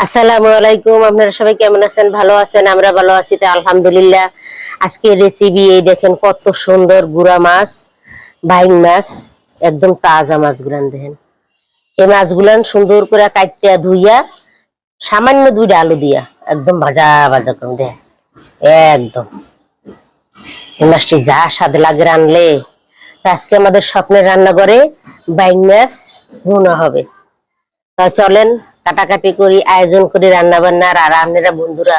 আসসালামু আলাইকুম, আপনারা সবাই কেমন আছেন? ভালো আছেন? আমরা ভালো আছি তো, আলহামদুলিল্লাহ। আজকে রেসিপি এই দেখেন কত সুন্দর গুড়া মাছ বাইং মাছ, একদম তাজা মাছগুলান দেখেন। এই মাছগুলান সুন্দর করে কাটতে ধুইয়া, সামান্য দুইটা আলু দিয়া, একদম ভাজা ভাজা করে দেখেন। একদম। এই মাছটি যা স্বাদ লাগে রানলে। আজকে আমাদের স্বপ্নের রান্নাঘরে বাইং মাছ ভুনা হবে। তা চলেন কাটাকাটি করি, আয়োজন করি রান্না বান্নার আর আপনারা বন্ধুরা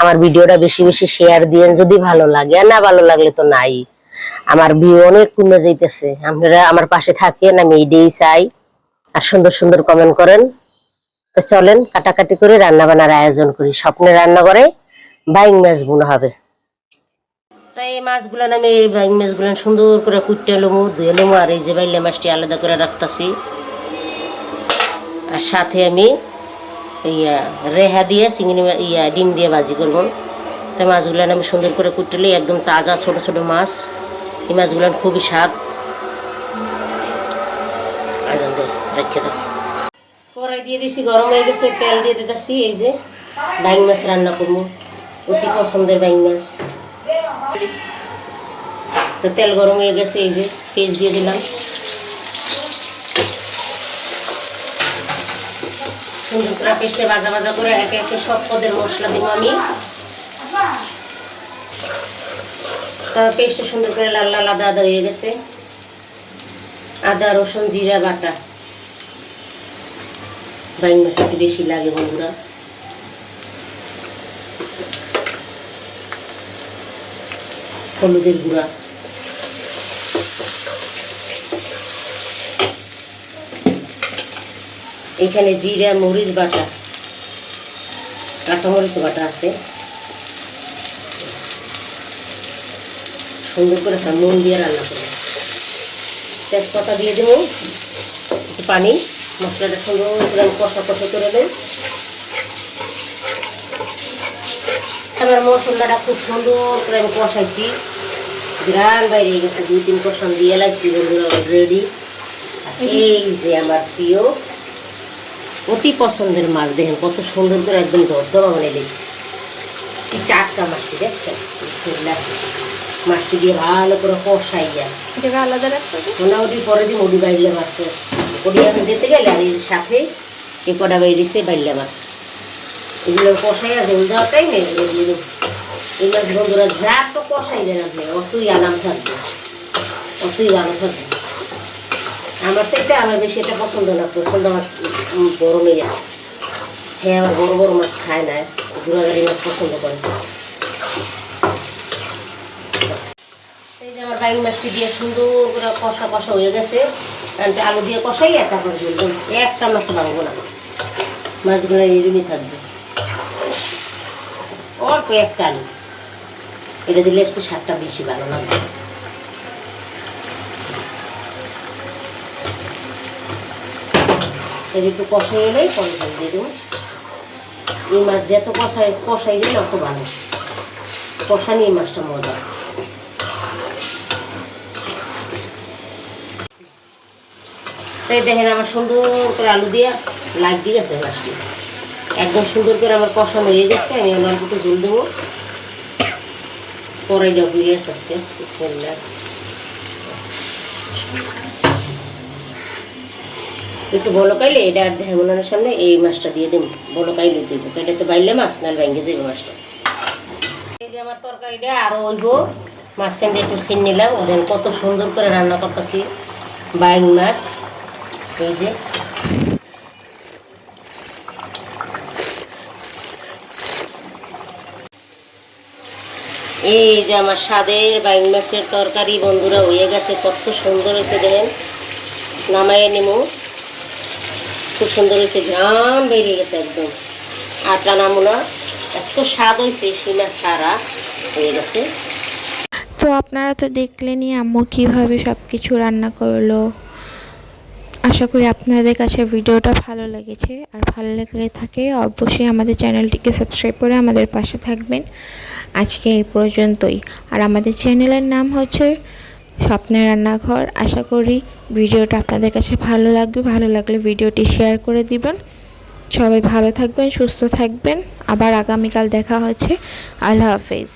আমার ভিডিওটা বেশি বেশি শেয়ার দিয়েন, যদি ভালো লাগে। না ভালো লাগলে তো নাই। আমার ভিউ অনেক কমে যাইতেছে। আপনারা আমার পাশে থাকেন, আমি এইটাই চাই। আর সুন্দর সুন্দর কমেন্ট করেন। তো চলেন, কাটাকাটি করে রান্না বান্নার আয়োজন করি। স্বপ্নে রান্না করে বাইং মাছ বোনা হবে। এই মাছগুলো আমি এই বাইং মাছগুলো সুন্দর করে কুটতে এলোমো ধুয়ে এলোমো আর এই যে বাইলে মাছটি আলাদা করে রাখতেছি। আর সাথে আমি ইয়া রেহা দিয়ে, চিংড়ি ইয়া ডিম দিয়ে ভাজি করব। তাই মাছগুলো আমি সুন্দর করে কুটলে একদম তাজা ছোট ছোট মাছ। এই মাছগুলো খুবই স্বাদ। আজান দে, রেখে দাও। কড়াই দিয়ে দিছি, গরম হয়ে গেছে, তেল দিয়ে দিতেছি, এই যে বাইং মাছ রান্না করব। অতি পছন্দের বাইং মাছ। তো তেল গরম হয়ে গেছে, এই যে পেঁয়াজ দিয়ে দিলাম। সুন্দর করে পেস্টে ভাজা ভাজা করে একে একে সব পদের মশলা দিব আমি। তারপর পেস্টে সুন্দর করে লাল লাল আদা আদা হয়ে গেছে। আদা, রসুন, জিরা, বাটা। বাইন মাছ একটু বেশি লাগে বন্ধুরা। হলুদের গুঁড়া। এখানে জিরা, মরিচ বাটা, কাঁচামরিচ বাটা আছে। সুন্দর করে একটা নুন দিয়ে রান্না করব। তেজপাতা দিয়ে দেবো, একটু পানি, মশলাটা সুন্দর করে কষা কষা করে দেব এবার মশলাটা খুব সুন্দর করে আমি কষাইছি। গ্রান বাইরে গেছে, দুই তিন কষান দিয়ে লাগছি, বন্ধুরা রেডি এই যে আমার প্রিয় অতি পছন্দের মাছ দেখেন কত সুন্দর করে একদম দরদমা বানিয়ে দিয়েছি। টাটকা মাছটি দেখছেন? মাছটি দিয়ে ভালো করে কষাইয়া হবে? মোটামুটি পরে দিন মুড়ি বাইলে মাছ ওটি আমি দিতে গেলে আর এর সাথে এই কটা বাইরেছে বাইলে মাছ। এগুলো কষাইয়া ঝোল দেওয়ার টাইমে এগুলো। এই মাছ বন্ধুরা যা তো কষাই দেন আপনি অতই আরাম থাকবে। অতই ভালো থাকবে। আমার সেটা আমার বেশি এটা পছন্দ না পছন্দ মাছ। বড় মেয়ে হ্যাঁ আমার বড় বড় মাছ খায় না গুড়াগাড়ি মাছ পছন্দ করে। এই যে আমার বাইন মাছটি দিয়ে সুন্দর করে কষা কষা হয়ে গেছে। কারণ আলু দিয়ে কষাই তারপর একদম একটা মাছ ভাঙবো না। মাছগুলো এরমই থাকবে। অল্প একটা আলু। এটা দিলে একটু স্বাদটা বেশি ভালো লাগবে এর একটু কষাই এলেই পরে জল দিয়ে দেবো। এই মাছ যত কষাই কষাই গেলে অত ভালো। কষানি এই মাছটা মজা। তাই দেখেন আমার সুন্দর করে আলু দিয়ে লাগ দিয়ে গেছে মাছটি। একদম সুন্দর করে আমার কষানো হয়ে গেছে, আমি অল্প একটু জল দেবো। কড়াইটা ঘুরে আছে আজকে। একটু বলো কাইলে, এটা আর দেখে মনের সামনে, এই মাছটা দিয়ে দিম। বলো কাইলে দিব এটা তো বাইলে মাছ নাল ভেঙে যাবে মাছটা। এই যে আমার তরকারিটা আরও হইব, মাঝখান দিয়ে একটু সিন নিলাম ওদের কত সুন্দর করে রান্না করতেছি বাইং মাছ। এই যে। এই যে আমার স্বাদের বাইং মাছের তরকারি, বন্ধুরা, হয়ে গেছে, কত সুন্দর হয়েছে, দেখেন। নামাইয়ে নিমু। খুব সুন্দর হয়েছে ঘ্রাম বেরিয়ে গেছে একদম। আটা নামুনা এত স্বাদ হয়েছে সীমা সারা হয়ে গেছে। তো আপনারা তো দেখলেনই আম্মু কীভাবে সব কিছু রান্না করল। আশা করি আপনাদের কাছে ভিডিওটা ভালো লেগেছে। আর ভালো লাগলে থাকে অবশ্যই আমাদের চ্যানেলটিকে সাবস্ক্রাইব করে আমাদের পাশে থাকবেন। আজকে এই পর্যন্তই। আর আমাদের চ্যানেলের নাম হচ্ছে স্বপ্নের রান্নাঘর। আশা করি ভিডিওটা আপনাদের কাছে ভালো লাগবে। ভালো লাগলে ভিডিওটি শেয়ার করে দিবেন। সবাই ভালো থাকবেন, সুস্থ থাকবেন। আবার আগামীকাল দেখা হচ্ছে। আল্লাহ হাফেজ।